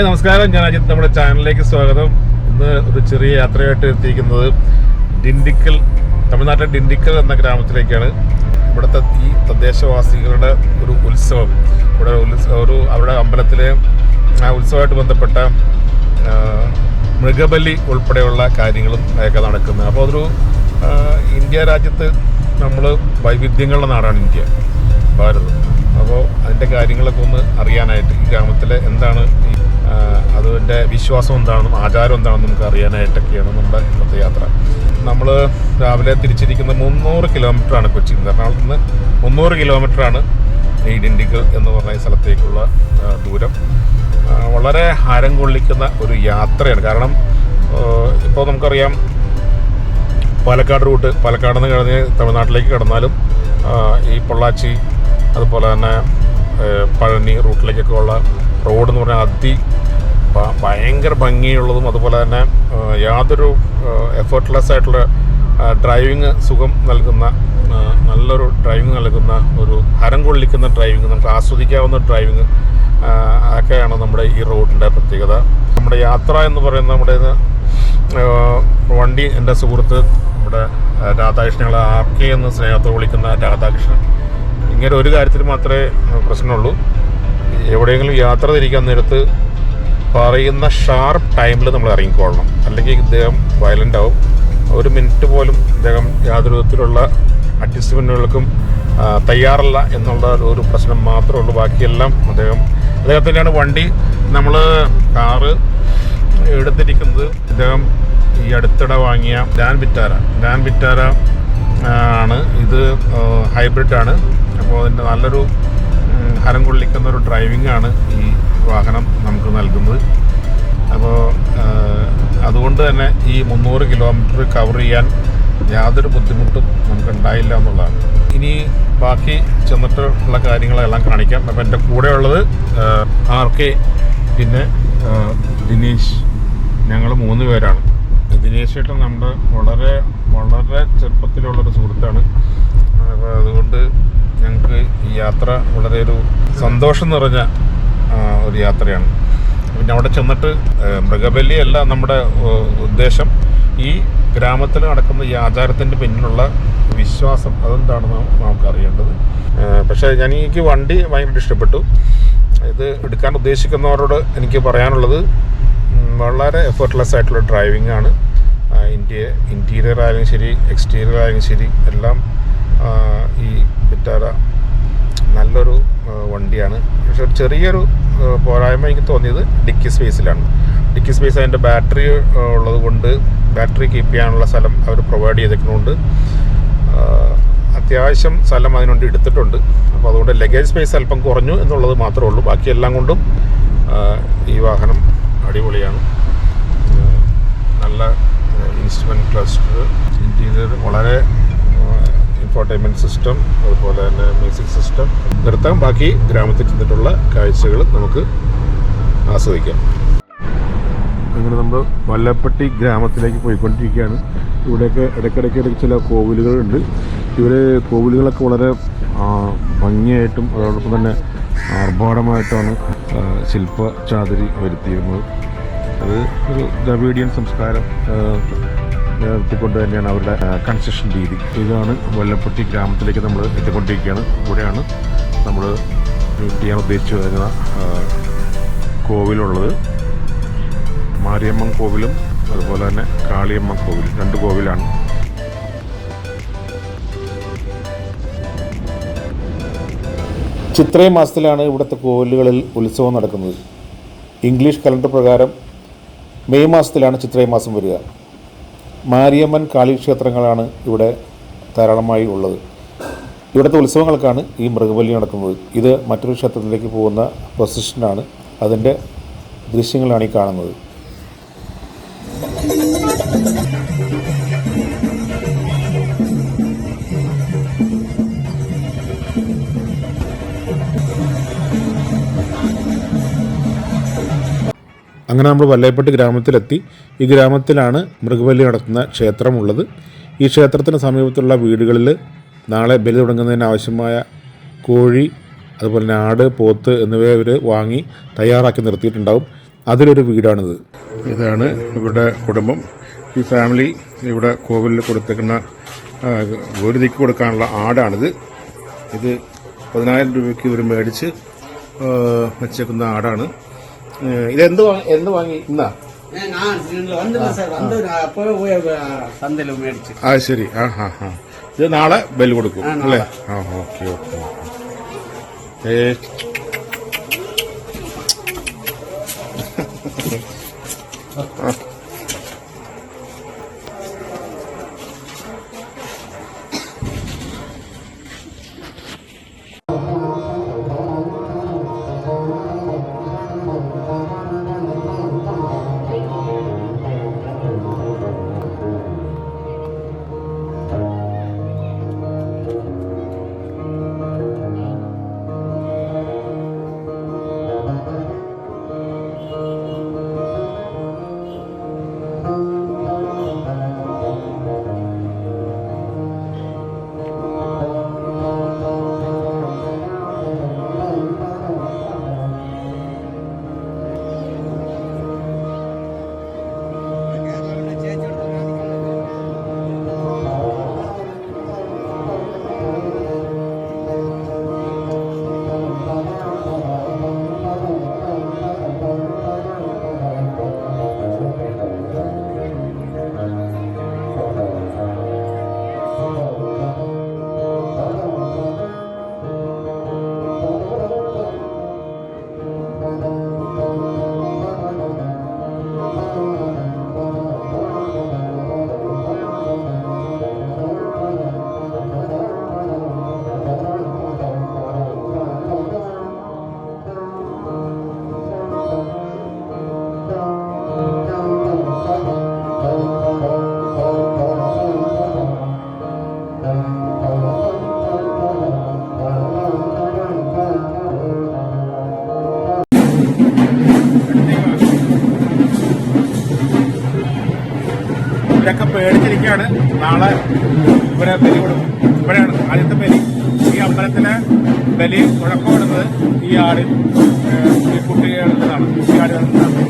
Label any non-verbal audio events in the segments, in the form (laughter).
Hi നമസ്കാരം. ഞാൻ അജിത് നമ്മുടെ ചാനലിലേക്ക് സ്വാഗതം. ഇന്ന് ഒരു ചെറിയ യാത്രയായിട്ട് എത്തിയിരിക്കുന്നത് ഡിണ്ടിക്കൽ തമിഴ്നാട്ടിലെ ഡിണ്ടിക്കൽ എന്ന ഗ്രാമത്തിലേക്കാണ്. ഇവിടുത്തെ ഈ തദ്ദേശവാസികളുടെ ഒരു ഉത്സവം. ഇവിടെ ഒരു അവരുടെ അമ്പലത്തിലെ ആ ഉത്സവമായിട്ട് ബന്ധപ്പെട്ട മൃഗബലി ഉൾപ്പെടെയുള്ള കാര്യങ്ങളും ഒക്കെ നടക്കുന്നത്. അപ്പോൾ അതൊരു ഇന്ത്യ രാജ്യത്ത് നമ്മൾ വൈവിധ്യങ്ങളുടെ നാടാണ് ഇന്ത്യ ഭാരതം. അപ്പോൾ അതിന്റെ കാര്യങ്ങളൊക്കെ ഒന്ന് അറിയാനായിട്ട് ഈ ഗ്രാമത്തിലെ എന്താണ് ഈ അതിന്റെ വിശ്വാസം എന്താണെന്നും ആചാരം എന്താണെന്നും നമുക്ക് അറിയാനായിട്ടൊക്കെയാണ് നമ്മുടെ ഇന്നത്തെ യാത്ര. നമ്മൾ രാവിലെ തിരിച്ചിരിക്കുന്ന മുന്നൂറ് കിലോമീറ്ററാണ് കൊച്ചി എറണാകുളത്ത് നിന്ന് മുന്നൂറ് കിലോമീറ്ററാണ് ഈ ഡിണ്ടിഗൽ എന്ന് പറഞ്ഞ സ്ഥലത്തേക്കുള്ള ദൂരം. വളരെ ഹരം കൊള്ളിക്കുന്ന ഒരു യാത്രയാണ്. കാരണം ഇപ്പോൾ നമുക്കറിയാം പാലക്കാട് റൂട്ട് പാലക്കാട് നിന്ന് കഴിഞ്ഞ് തമിഴ്നാട്ടിലേക്ക് കടന്നാലും ഈ പൊള്ളാച്ചി അതുപോലെ തന്നെ പഴനി റൂട്ടിലേക്കൊക്കെ ഉള്ള റോഡ് എന്ന് പറഞ്ഞാൽ അതി ഭയങ്കര ഭംഗിയുള്ളതും അതുപോലെ തന്നെ യാതൊരു എഫേർട്ട്ലെസ് ആയിട്ടുള്ള ഡ്രൈവിങ് സുഖം നൽകുന്ന നല്ലൊരു ഡ്രൈവിങ് നൽകുന്ന ഒരു ഹരം കൊള്ളിക്കുന്ന ഡ്രൈവിങ് നമുക്ക് ആസ്വദിക്കാവുന്ന ഡ്രൈവിങ് ഒക്കെയാണ് നമ്മുടെ ഈ റോഡിന്റെ പ്രത്യേകത. നമ്മുടെ യാത്ര എന്ന് പറയുന്ന നമ്മുടെ വണ്ടി എന്റെ സുഹൃത്ത് നമ്മുടെ രാധാകൃഷ്ണൻ ആർ കെ എന്ന് സ്നേഹത്തോട് വിളിക്കുന്ന രാധാകൃഷ്ണൻ. ഇങ്ങനെ ഒരു കാര്യത്തിൽ മാത്രമേ പ്രശ്നമുള്ളൂ. എവിടെയെങ്കിലും യാത്ര തിരിക്കാൻ നേരത്ത് പറയുന്ന ഷാർപ്പ് ടൈമിൽ നമ്മൾ ഇറങ്ങിക്കൊള്ളണം അല്ലെങ്കിൽ ഇദ്ദേഹം വയലന്റ് ആവും. ഒരു മിനിറ്റ് പോലും ഇദ്ദേഹം യാതൊരു വിധത്തിലുള്ള അഡ്ജസ്റ്റ്മെന്റുകൾക്കും തയ്യാറല്ല എന്നുള്ള ഒരു പ്രശ്നം മാത്രമേ ഉള്ളൂ. ബാക്കിയെല്ലാം അദ്ദേഹം അദ്ദേഹത്തിന്റെയാണ് വണ്ടി നമ്മൾ കാറ് എടുത്തിരിക്കുന്നത്. ഇദ്ദേഹം ഈ അടുത്തിടെ വാങ്ങിയ ഡാൻ വിറ്റാര ഡാൻ വിറ്റാര ആണ്. ഇത് ഹൈബ്രിഡാണ് അപ്പോൾ അതിന്റെ നല്ലൊരു ഹരം കൊള്ളിക്കുന്ന ഒരു ഡ്രൈവിംഗ് ആണ് ഈ വാഹനം നമുക്ക് നൽകുന്നത്. അപ്പോൾ അതുകൊണ്ട് തന്നെ ഈ മുന്നൂറ് കിലോമീറ്റർ കവർ ചെയ്യാൻ യാതൊരു ബുദ്ധിമുട്ടും നമുക്ക് ഉണ്ടായില്ല എന്നുള്ളതാണ്. ഇനി ബാക്കി ചെന്നിട്ട് ഉള്ള കാര്യങ്ങളെല്ലാം കാണിക്കാം. അപ്പം എന്റെ കൂടെ ഉള്ളത് ആർ കെ പിന്നെ ദിനേഷ് ഞങ്ങൾ മൂന്ന് പേരാണ്. ദിനേശ് ഏട്ടൻ നമ്മുടെ വളരെ വളരെ ചെറുപ്പത്തിലുള്ളൊരു സുഹൃത്താണ്. അപ്പോൾ അതുകൊണ്ട് ഞങ്ങൾക്ക് ഈ യാത്ര വളരെ ഒരു സന്തോഷം നിറഞ്ഞ ഒരു യാത്രയാണ്. പിന്നെ അവിടെ ചെന്നിട്ട് മൃഗബലിയല്ല നമ്മുടെ ഉദ്ദേശം. ഈ ഗ്രാമത്തിൽ നടക്കുന്ന ഈ ആചാരത്തിന്റെ പിന്നിലുള്ള വിശ്വാസം അതെന്താണെന്ന് നമുക്ക് അറിയേണ്ടത് പക്ഷേ ഞാൻ എനിക്ക് വണ്ടി ഭയങ്കര ഇഷ്ടപ്പെട്ടു. ഇത് എടുക്കാൻ ഉദ്ദേശിക്കുന്നവരോട് എനിക്ക് പറയാനുള്ളത് വളരെ എഫേർട്ട്ലെസ് ആയിട്ടുള്ള ഡ്രൈവിംഗ് ആണ്. ഇന്ത്യ ഇന്റീരിയർ ആയാലും ശരി എക്സ്റ്റീരിയർ ആയാലും ശരി എല്ലാം ആ, ഈ വിറ്റാര നല്ലൊരു ആ, വണ്ടിയാണ് പക്ഷെ ഒരു ചെറിയൊരു പോരായ്മ എനിക്ക് തോന്നിയത് ഡിക്കി സ്പേസിലാണ്. ഡിക്കി സ്പേസ് അതിന്റെ ബാറ്ററി ഉള്ളത് കൊണ്ട് ബാറ്ററി കീപ്പ് ചെയ്യാനുള്ള സ്ഥലം അവർ പ്രൊവൈഡ് ചെയ്തിട്ടുണ്ട് അത്യാവശ്യം സ്ഥലം അതിനുവേണ്ടി എടുത്തിട്ടുണ്ട്. അപ്പോൾ അതുകൊണ്ട് ലഗേജ് സ്പേസ് അല്പം കുറഞ്ഞു എന്നുള്ളത് മാത്രമേ ഉള്ളൂ. ബാക്കി എല്ലാം കൊണ്ടും ഈ വാഹനം അടിപൊളിയാണ്. നല്ല ഇൻസ്ട്രുമെന്റ് ക്ലസ്റ്റർ ഇന്റീരിയർ വളരെ ഇൻഫോർടൈൻമെന്റ് സിസ്റ്റം അതുപോലെ തന്നെ മ്യൂസിക് സിസ്റ്റം നിർത്താം. ബാക്കി ഗ്രാമത്തിൽ ചെന്നിട്ടുള്ള കാഴ്ചകൾ നമുക്ക് ആസ്വദിക്കാം. അങ്ങനെ നമ്മൾ വല്ലപ്പട്ടി ഗ്രാമത്തിലേക്ക് പോയിക്കൊണ്ടിരിക്കുകയാണ്. ഇവിടെയൊക്കെ ഇടയ്ക്കിടയ്ക്ക് ഇടയ്ക്ക് ചില കോവിലുകളുണ്ട്. ഇവർ കോവിലുകളൊക്കെ വളരെ ഭംഗിയായിട്ടും അതോടൊപ്പം തന്നെ ആർഭാടമായിട്ടാണ് ശില്പ ചാതുരി വരുത്തിയിരുന്നത്. അത് ഒരു ദ്രവീഡിയൻ സംസ്കാരം നിലനിർത്തിക്കൊണ്ട് തന്നെയാണ് അവരുടെ കൺസ്ട്രക്ഷൻ രീതി. ഇതാണ് വല്ലപ്പെട്ടി ഗ്രാമത്തിലേക്ക് നമ്മൾ എത്തിക്കൊണ്ടിരിക്കുകയാണ്. ഇവിടെയാണ് നമ്മൾ ചെയ്യാൻ ഉദ്ദേശിച്ചു വരുന്ന കോവിലുള്ളത്. മാരിയമ്മൻ കോവിലും അതുപോലെ തന്നെ കാളിയമ്മ കോവിലും രണ്ട് കോവിലാണ്. ചിത്രയ മാസത്തിലാണ് ഇവിടുത്തെ കോവിലുകളിൽ ഉത്സവം നടക്കുന്നത്. ഇംഗ്ലീഷ് കലണ്ടർ പ്രകാരം മെയ് മാസത്തിലാണ് ചിത്രയ മാസം വരിക. മാരിയമ്മൻ കാളി ക്ഷേത്രങ്ങളാണ് ഇവിടെ ധാരാളമായി ഉള്ളത്. ഇവിടുത്തെ ഉത്സവങ്ങൾക്കാണ് ഈ മൃഗബലി നടക്കുന്നത്. ഇത് മറ്റൊരു ക്ഷേത്രത്തിലേക്ക് പോകുന്ന പ്രൊസിഷനാണ് അതിന്റെ ദൃശ്യങ്ങളാണ് ഈ കാണുന്നത്. അങ്ങനെ നമ്മൾ വല്ലയപ്പെട്ട് ഗ്രാമത്തിലെത്തി. ഈ ഗ്രാമത്തിലാണ് മൃഗബലി നടത്തുന്ന ക്ഷേത്രമുള്ളത്. ഈ ക്ഷേത്രത്തിന് സമീപത്തുള്ള വീടുകളിൽ നാളെ ബലി തുടങ്ങുന്നതിന് ആവശ്യമായ കോഴി അതുപോലെ തന്നെ ആട് പോത്ത് എന്നിവ ഇവർ വാങ്ങി തയ്യാറാക്കി നിർത്തിയിട്ടുണ്ടാവും. അതിലൊരു വീടാണിത്. ഇതാണ് ഇവരുടെ കുടുംബം. ഈ ഫാമിലി ഇവിടെ കോവിലിൽ കൊടുത്തേക്കുന്ന ഗുരുതിക്ക് കൊടുക്കാനുള്ള ആടാണിത്. ഇത് പതിനായിരം രൂപയ്ക്ക് ഇവർ മേടിച്ച് വെച്ചേക്കുന്ന ആടാണ്. ഏ, ഇത് എന്ത് വാങ്ങി എന്ത് വാങ്ങി ഇന്നാ ஏன் நான் இதுல வந்துடுறேன் சார் வந்து நான் அப்பவே போய் அஹ், சந்தையில மேடிச்சு ആ ശരി ആ ഹാ ഹാ ഇത് നാളെ ബെൽ കൊടുക്കും ആ, നാളെ. അല്ലേ ആ ഓക്കെ ഓക്കെ ഏ ഇവരൊക്കെ പേടിച്ചിരിക്കുകയാണ്. നാളെ ഇവരെ ബലി കൊടുക്കും ഇവിടെയാണ് ആദ്യത്തെ ബലി. ഈ അമ്പലത്തിലെ ബലി മുഴക്കമിടുന്നത് ഈ ആട് ഏഹ്, ഈ കുട്ടികളാണ് ഈ ആടുകളാണ്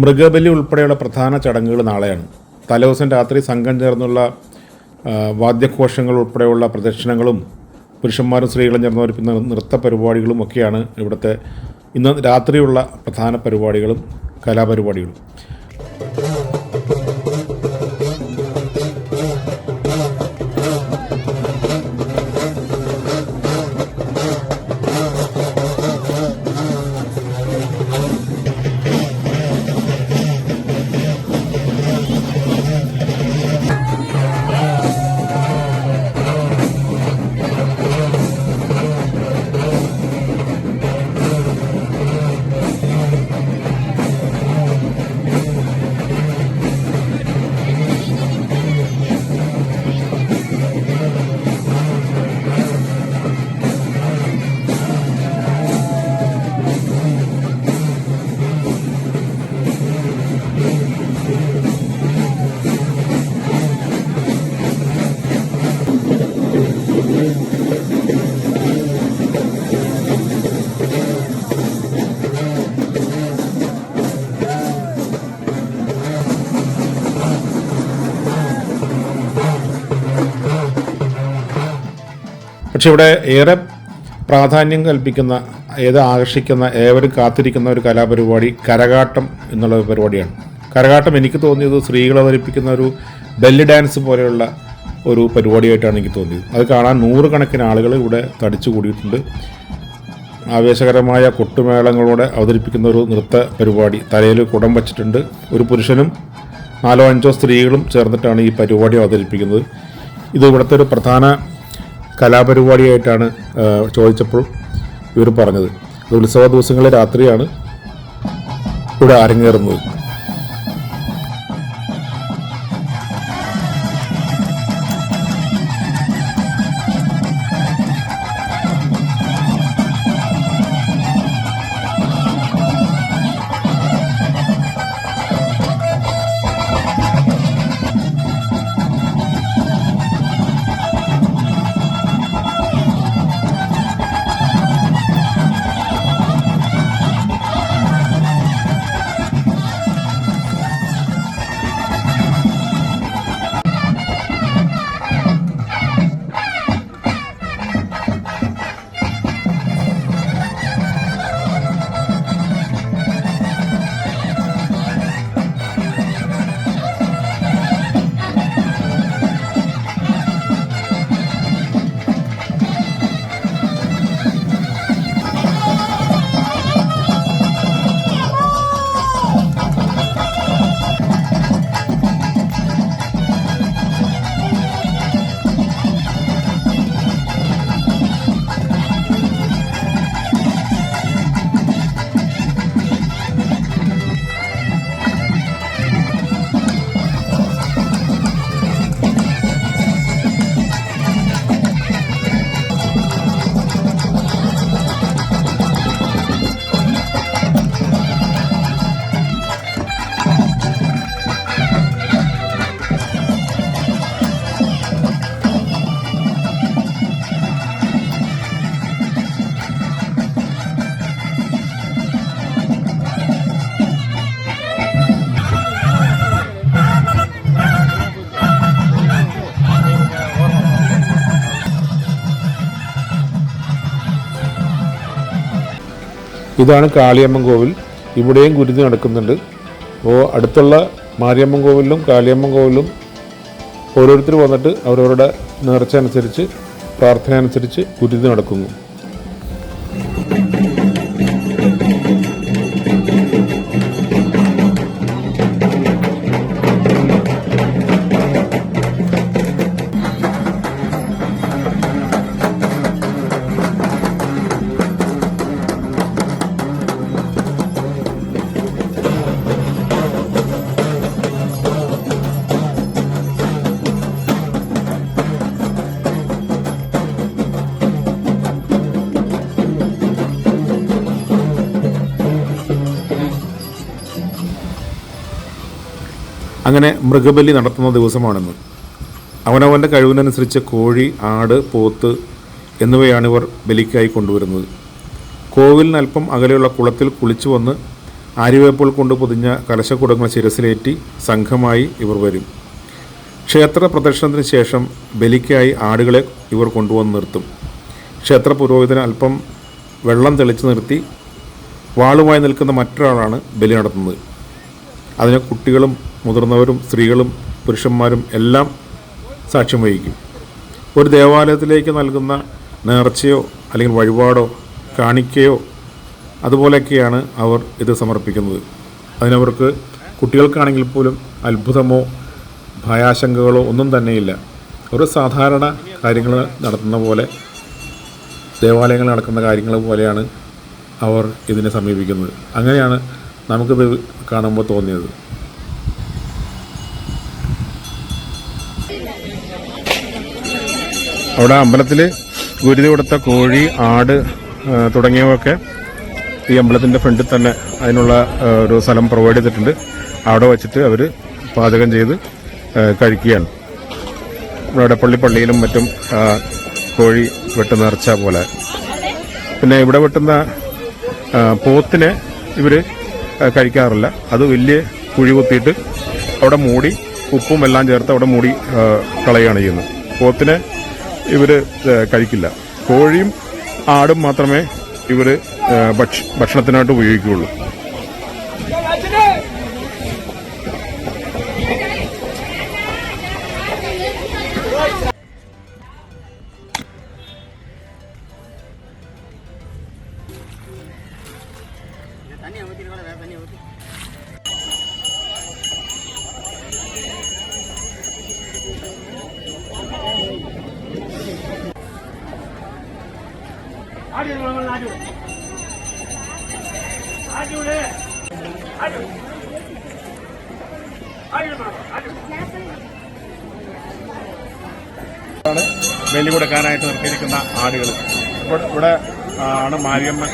മൃഗബലി ഉൾപ്പെടെയുള്ള പ്രധാന ചടങ്ങുകൾ നാളെയാണ്. തലേദിവസം രാത്രി സംഘം ചേർന്നുള്ള വാദ്യഘോഷങ്ങൾ ഉൾപ്പെടെയുള്ള പ്രദക്ഷിണങ്ങളും പുരുഷന്മാരും സ്ത്രീകളും ചേർന്ന് ഒരുക്കുന്ന നൃത്ത പരിപാടികളും ഒക്കെയാണ് ഇവിടുത്തെ ഇന്ന് രാത്രിയുള്ള പ്രധാന പരിപാടികളും കലാപരിപാടികളും. പക്ഷെ ഇവിടെ ഏറെ പ്രാധാന്യം കൽപ്പിക്കുന്ന ഏത് ആകർഷിക്കുന്ന ഏവരും കാത്തിരിക്കുന്ന ഒരു കലാപരിപാടി കരകാട്ടം എന്നുള്ള പരിപാടിയാണ്. കരകാട്ടം എനിക്ക് തോന്നിയത് സ്ത്രീകൾ അവതരിപ്പിക്കുന്ന ഒരു ബെല്ലി ഡാൻസ് പോലെയുള്ള ഒരു പരിപാടിയായിട്ടാണ് എനിക്ക് തോന്നിയത്. അത് കാണാൻ നൂറുകണക്കിന് ആളുകൾ ഇവിടെ തടിച്ചു കൂടിയിട്ടുണ്ട്. ആവേശകരമായ കൊട്ടുമേളങ്ങളോടെ അവതരിപ്പിക്കുന്ന ഒരു നൃത്ത പരിപാടി തലയിൽ കുടം വച്ചിട്ടുണ്ട്. ഒരു പുരുഷനും നാലോ അഞ്ചോ സ്ത്രീകളും ചേർന്നിട്ടാണ് ഈ പരിപാടി അവതരിപ്പിക്കുന്നത്. ഇത് ഇവിടുത്തെ ഒരു പ്രധാന കലാപരിപാടിയായിട്ടാണ് ചോദിച്ചപ്പോൾ ഇവർ പറഞ്ഞത്. ഉത്സവ ദിവസങ്ങളിലെ രാത്രിയാണ് ഇവിടെ അരങ്ങേറുന്നത് ഇതാണ് കാളിയമ്മൻ കോവിൽ. ഇവിടെയും ഗുരുതി നടക്കുന്നുണ്ട്. അപ്പോൾ അടുത്തുള്ള മാരിയമ്മൻ കോവിലും കാളിയമ്മൻ കോവിലും ഓരോരുത്തർ വന്നിട്ട് അവരവരുടെ നേർച്ച അനുസരിച്ച് പ്രാർത്ഥന അനുസരിച്ച് ഗുരുതി നടക്കുന്നു. അങ്ങനെ മൃഗബലി നടത്തുന്ന ദിവസമാണെന്ന്. അവനവന്റെ കഴിവിനനുസരിച്ച് കോഴി ആട് പോത്ത് എന്നിവയാണ് ഇവർ ബലിക്കായി കൊണ്ടുവരുന്നത്. കോവിലിന് അല്പം അകലെയുള്ള കുളത്തിൽ കുളിച്ചു വന്ന് ആര്യവേപ്പോൾ കൊണ്ട് പൊതിഞ്ഞ കലശക്കുടങ്ങൾ ശിരസിലേറ്റി സംഘമായി ഇവർ വരും. ക്ഷേത്ര പ്രദർശനത്തിന് ശേഷം ബലിക്കായി ആടുകളെ ഇവർ കൊണ്ടുവന്ന് നിർത്തും. ക്ഷേത്ര പുരോഹിതന് അല്പം വെള്ളം തെളിച്ച് നിർത്തി വാളുമായി നിൽക്കുന്ന മറ്റൊരാളാണ് ബലി നടത്തുന്നത്. അതിന് കുട്ടികളും മുതിർന്നവരും സ്ത്രീകളും പുരുഷന്മാരും എല്ലാം സാക്ഷ്യം വഹിക്കും. ഒരു ദേവാലയത്തിലേക്ക് നൽകുന്ന നേർച്ചയോ അല്ലെങ്കിൽ വഴിപാടോ കാണിക്കയോ അതുപോലെയൊക്കെയാണ് അവർ ഇത് സമർപ്പിക്കുന്നത്. അതിനവർക്ക് കുട്ടികൾക്കാണെങ്കിൽ പോലും അത്ഭുതമോ ഭയാശങ്കകളോ ഒന്നും തന്നെയില്ല. ഒരു സാധാരണ കാര്യങ്ങൾ നടത്തുന്ന പോലെ ദേവാലയങ്ങൾ നടക്കുന്ന കാര്യങ്ങൾ പോലെയാണ് അവർ ഇതിനെ സമീപിക്കുന്നത്. അങ്ങനെയാണ് നമുക്കിത് കാണുമ്പോൾ തോന്നിയത്. അവിടെ അമ്പലത്തിൽ ഗുരുതി കൊടുത്ത കോഴി ആട് തുടങ്ങിയവയൊക്കെ ഈ അമ്പലത്തിന്റെ ഫ്രണ്ടിൽ തന്നെ അതിനുള്ള ഒരു സ്ഥലം പ്രൊവൈഡ് ചെയ്തിട്ടുണ്ട്. അവിടെ വച്ചിട്ട് അവർ പാചകം ചെയ്ത് കഴിക്കുകയാണ്. ഇവിടെ പള്ളി പള്ളിയിലും മറ്റും കോഴി വെട്ടുന്ന ഇറച്ച പോലെ. പിന്നെ ഇവിടെ വെട്ടുന്ന പോത്തിനെ ഇവർ കഴിക്കാറില്ല. അത് വലിയ കുഴി കുത്തിയിട്ട് അവിടെ മൂടി ഉപ്പും എല്ലാം ചേർത്ത് അവിടെ മൂടി കളയുകയാണ് ചെയ്യുന്നത്. പോത്തിനെ ഇവർ കഴിക്കില്ല. കോഴിയും ആടും മാത്രമേ ഇവർ ഭക്ഷണത്തിനായിട്ട് ഉപയോഗിക്കുകയുള്ളൂ. കൊടുക്കാനായിട്ട് നിർത്തിയിരിക്കുന്ന ആടുകൾ ഇവിടെ ആണ് മാരിയമ്മൻ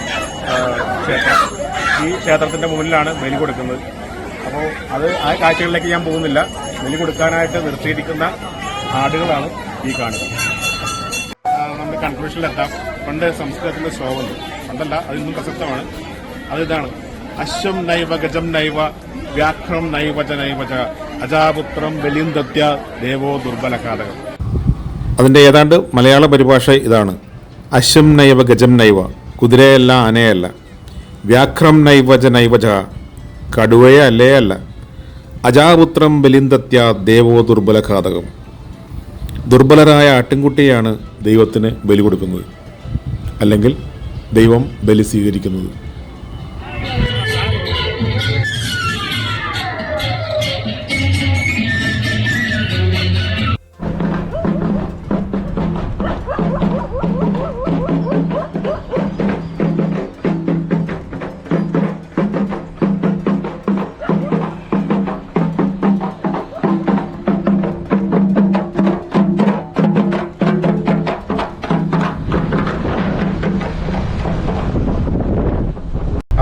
ക്ഷേത്രം. ഈ ക്ഷേത്രത്തിന്റെ മുന്നിലാണ് ബലി കൊടുക്കുന്നത്. അപ്പോൾ അത് ആ കാഴ്ചകളിലേക്ക് ഞാൻ പോകുന്നില്ല. ബലി കൊടുക്കാനായിട്ട് നിർത്തിയിരിക്കുന്ന ആടുകളാണ് ഈ കാണുന്നത്. നമ്മൾ കൺക്ലൂഷനിലെത്താം പണ്ട് സംസ്കൃതത്തിന്റെ ശ്ലോകമുണ്ട് പണ്ടല്ല അതിന്നും പ്രസക്തമാണ്. അതിതാണ് അശ്വം നൈവ ഗജം നൈവ വ്യാഘ്രം നൈവച നൈവച അജാപുത്രം ബലിം ദത്യ ദേവോ ദുർബലഘാതകം അതിന്റെ ഏതാണ്ട് മലയാള പരിഭാഷ ഇതാണ്. അശ്വം നൈവ ഗജം നൈവ കുതിരയല്ല ആനയല്ല. വ്യാഘ്രം നൈവജ നൈവജ കടുവയെ അല്ലേ അല്ല. അജാപുത്രം ബലിന്ദത്യ ദേവോ ദുർബലഘാതകം ദുർബലരായ ആട്ടിൻകുട്ടിയാണ് ദൈവത്തിന് ബലി കൊടുക്കുന്നത്. അല്ലെങ്കിൽ ദൈവം ബലി സ്വീകരിക്കുന്നത്.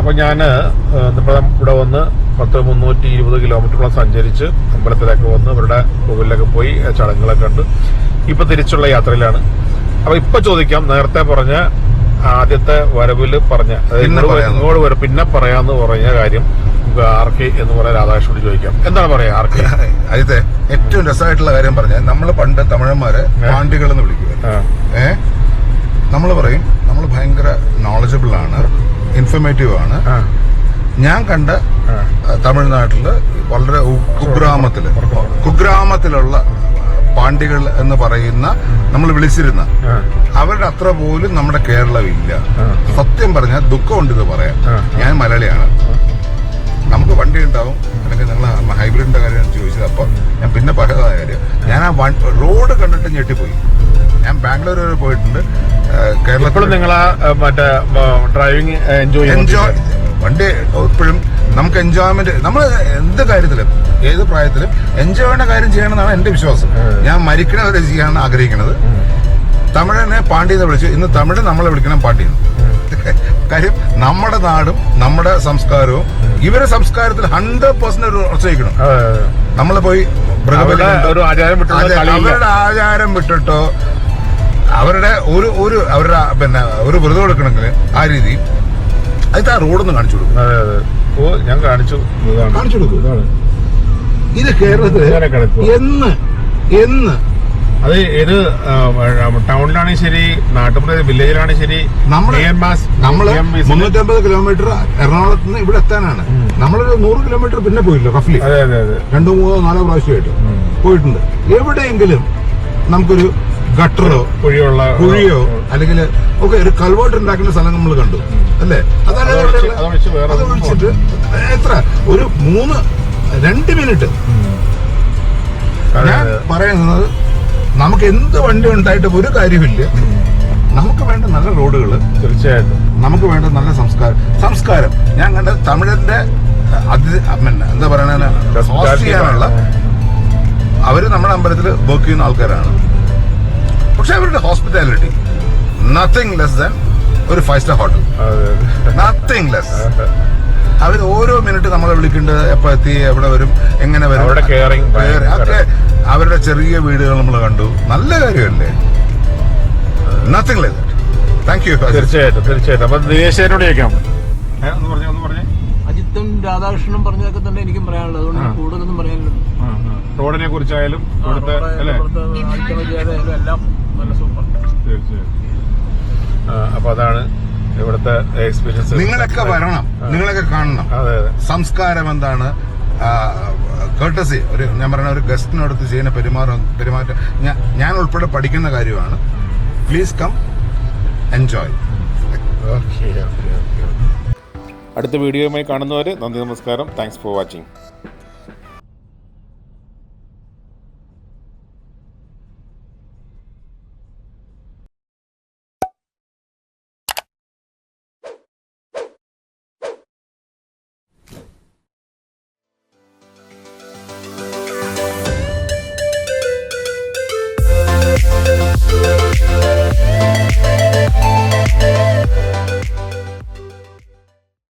അപ്പൊ ഞാൻ ഇവിടെ വന്ന് പത്ത് മുന്നൂറ്റി ഇരുപത് കിലോമീറ്ററോളം സഞ്ചരിച്ച് അമ്പലത്തിലൊക്കെ വന്ന് ഇവരുടെ കോവിലൊക്കെ പോയി ചടങ്ങുകളൊക്കെ കണ്ട് ഇപ്പൊ തിരിച്ചുള്ള യാത്രയിലാണ്. അപ്പൊ ഇപ്പൊ ചോദിക്കാം നേരത്തെ പറഞ്ഞ ആദ്യത്തെ വരവിൽ പറഞ്ഞ ഇങ്ങോട്ട്. വരും പിന്നെ പറയാന്ന് പറഞ്ഞ കാര്യം നമുക്ക് ആർ കെ എന്ന് പറയാൻ രാധാകൃഷ്ണനോട് ചോദിക്കാം. എന്താണ് പറയാ ആർ കെ അതെ ഏറ്റവും രസമായിട്ടുള്ള കാര്യം പറഞ്ഞാൽ നമ്മൾ പണ്ട് തമിഴന്മാരെ പാണ്ഡികൾ എന്ന് വിളിക്കുക ഏഹ് നമ്മൾ പറയും നമ്മൾ ഭയങ്കര നോളജബിൾ ആണ്. ഇൻഫർമേറ്റീവ് ആണ്. ഞാൻ കണ്ട തമിഴ്നാട്ടിൽ വളരെ കുഗ്രാമത്തിൽ കുഗ്രാമത്തിലുള്ള പാണ്ഡികൾ എന്ന് പറയുന്ന നമ്മൾ വിളിച്ചിരുന്ന അവരുടെ അത്ര പോലും നമ്മുടെ കേരളമില്ല ഇല്ല. സത്യം പറഞ്ഞാൽ ദുഃഖമുണ്ട് ഇത് പറയാൻ. ഞാൻ മലയാളിയാണ്. നമുക്ക് വണ്ടി ഉണ്ടാവും. അല്ലെങ്കിൽ നിങ്ങൾ ഹൈബ്രിഡിന്റെ കാര്യം ചോദിച്ചത്. അപ്പൊ ഞാൻ പിന്നെ പറയുന്ന കാര്യം. ഞാൻ ആ റോഡ് കണ്ടിട്ട് ഞെട്ടിപ്പോയി. ഞാൻ ബാംഗ്ലൂർ വരെ പോയിട്ടുണ്ട്. കേരളത്തിൽ നിങ്ങൾ ആ മറ്റേ ഡ്രൈവിംഗ് എൻജോയ് എൻജോയ് വണ്ടി എപ്പോഴും നമുക്ക് എൻജോയ്മെന്റ് നമ്മൾ എന്ത് കാര്യത്തിലും ഏത് പ്രായത്തിലും എൻജോയ് ചെയ്യുന്ന കാര്യം ചെയ്യണമെന്നാണ് എന്റെ വിശ്വാസം. ഞാൻ മരിക്കണവരെ ചെയ്യാനാണ് ആഗ്രഹിക്കുന്നത് തമിഴനെ പാണ്ടി എന്ന് വിളിച്ചു ഇന്ന് തമിഴ് നമ്മളെ വിളിക്കണം പാണ്ടി എന്ന്. (laughs) കാര്യം നമ്മുടെ നാടും നമ്മുടെ സംസ്കാരവും ഇവരെ സംസ്കാരത്തിൽ ഹൺഡ്രഡ് പെർസെന്റ് ഉറച്ചിരിക്കണം നമ്മൾ പോയി അവരുടെ ആചാരം വിട്ടിട്ടോ അവരുടെ ഒരു ഒരു അവരുടെ പിന്നെ ഒരു വ്രതം എടുക്കണമെങ്കിൽ ആ രീതി അത് ആ റോഡൊന്ന് കാണിച്ചു കൊടുക്കും. ഓ ഞാൻ കാണിച്ചു കാണിച്ചു കൊടുക്കും. ഇത് കേരളത്തിൽ എന്ന് എന്ന് അത് ഏത് ടൗണിലാണെങ്കിൽ ശരി നാട്ടുപ്രദേശ വില്ലേജിലാണെങ്കിൽ ശരി നമ്മൾ മുന്നൂറ്റമ്പത് കിലോമീറ്റർ എറണാകുളത്ത് നിന്ന് ഇവിടെ എത്താനാണ്. നമ്മളൊരു നൂറ് കിലോമീറ്റർ പിന്നെ പോയില്ലോ റഫ്ലി. അതെ അതെ അതെ. രണ്ടോ മൂന്നോ നാലോ പ്രാവശ്യമായിട്ട് പോയിട്ടുണ്ട്. എവിടെയെങ്കിലും നമുക്കൊരു ഗട്ടറോ കുഴിയുള്ള കുഴിയോ അല്ലെങ്കിൽ ഒക്കെ ഒരു കൾവേർട്ട് ഉണ്ടാക്കുന്ന സ്ഥലം നമ്മൾ കണ്ടു അല്ലേ? അതല്ല അതൊഴിച്ച് അതൊഴിച്ച് വേറെ അത് ഒഴിച്ചിട്ട് എത്ര? ഒരു മൂന്ന് രണ്ട് മിനിറ്റ് ഞാൻ പറയുന്നത് നമുക്ക് എന്ത് വണ്ടി ഉണ്ടായിട്ട് ഒരു കാര്യമില്ല നമുക്ക് വേണ്ട നല്ല റോഡുകൾ തീർച്ചയായിട്ടും. നമുക്ക് വേണ്ട നല്ല സംസ്കാരം സംസ്കാരം. ഞാൻ കണ്ട തമിഴന്റെ അതി പിന്നെ എന്താ പറയണ ഹോസ്റ്റ് ചെയ്യാനുള്ള അവർ നമ്മുടെ അമ്പലത്തിൽ വർക്ക് ചെയ്യുന്ന ആൾക്കാരാണ്. പക്ഷെ അവരുടെ ഹോസ്പിറ്റാലിറ്റി നത്തിങ് ലെസ് ദാൻ ഒരു five star hotel nothing less അവർ ഓരോ മിനിറ്റ് നമ്മളെ വിളിക്കേണ്ടത് എപ്പോ എത്തി എവിടെ വരും എങ്ങനെ വരും. അവിടെ ഒക്കെ അവരുടെ ചെറിയ വീടുകൾ നമ്മൾ കണ്ടു. നല്ല കാര്യമല്ലേ? നത്തിങ് ലൈക്ക് താങ്ക് യു തീർച്ചയായിട്ടും തീർച്ചയായിട്ടും. അപ്പൊ ദേശീയരോട് ചോദിക്കാം. അജിത്തും രാധാകൃഷ്ണനും പറഞ്ഞതൊക്കെ തന്നെ എനിക്കും പറയാനുള്ളത്. അതുകൊണ്ട്. കൂടുതലൊന്നും പറയാനില്ല. റോഡിനെ കുറിച്ചായാലും എല്ലാം നല്ല സൂപ്പർ. തീർച്ചയായും അപ്പൊ അതാണ് ഇവിടുത്തെ എക്സ്പീരിയൻസ് നിങ്ങളൊക്കെ വരണം. നിങ്ങളൊക്കെ കാണണം. സംസ്കാരം എന്താണ്? കേട്ടസി ഒരു ഞാൻ പറഞ്ഞ ഒരു ഗസ്റ്റിനടുത്ത് ചെയ്യുന്ന പെരുമാറും പെരുമാറ്റം. ഞാൻ- ഉൾപ്പെടെ പഠിക്കുന്ന കാര്യമാണ്. പ്ലീസ് കം എൻജോയ് അടുത്ത വീഡിയോയുമായി കാണുന്നവരെ നന്ദി നമസ്കാരം. Thanks for watching